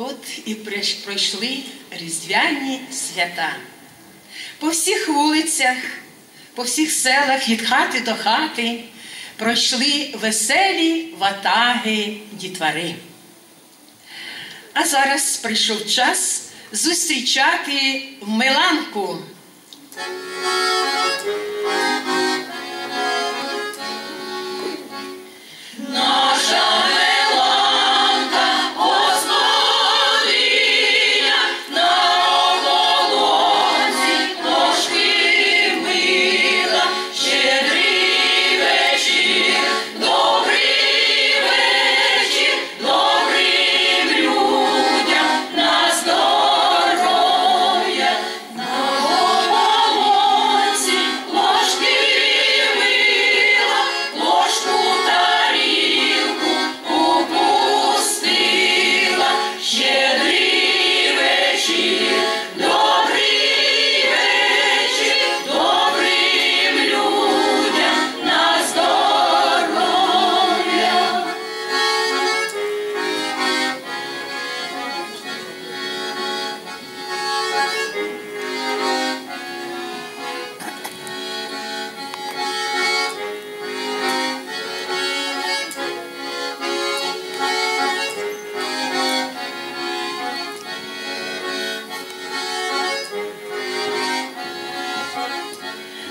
От і пройшли різдвяні свята. По всіх вулицях, по всіх селах від хати до хати пройшли веселі ватаги дітвари. А зараз прийшов час зустрічати Миланку.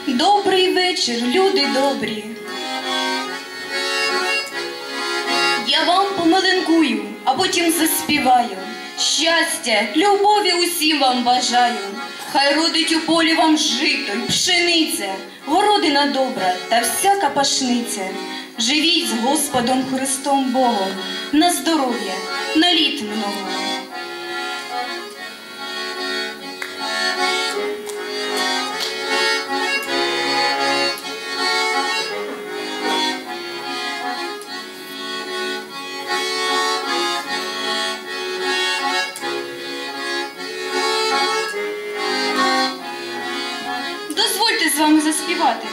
Добрий вечір, люди добрі. Я вам помаленкую, а потім заспіваю. Щастя, любові усім вам бажаю. Хай родить у полі вам жито й пшениця, городина добра та всяка пашниця. Живіть з Господом Христом Богом на здоров'я, на літ много. Заспівати.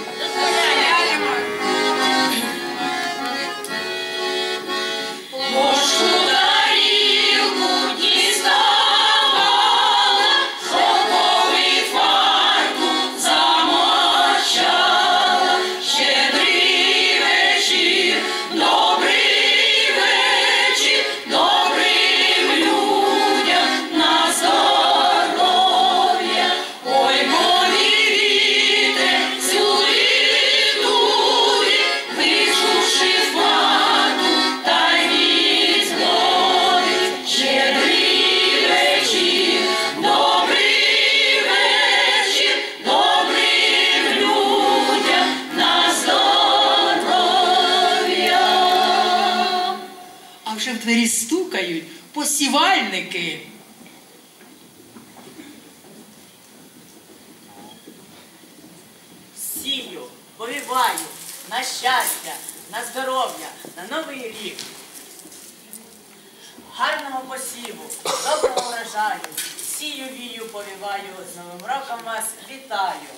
А вже в двері стукають посівальники. Сію, повіваю на щастя, на здоров'я, на новий рік. Гарного посіву, доброго врожаю, сію вію, повіваю, з Новим роком вас вітаю.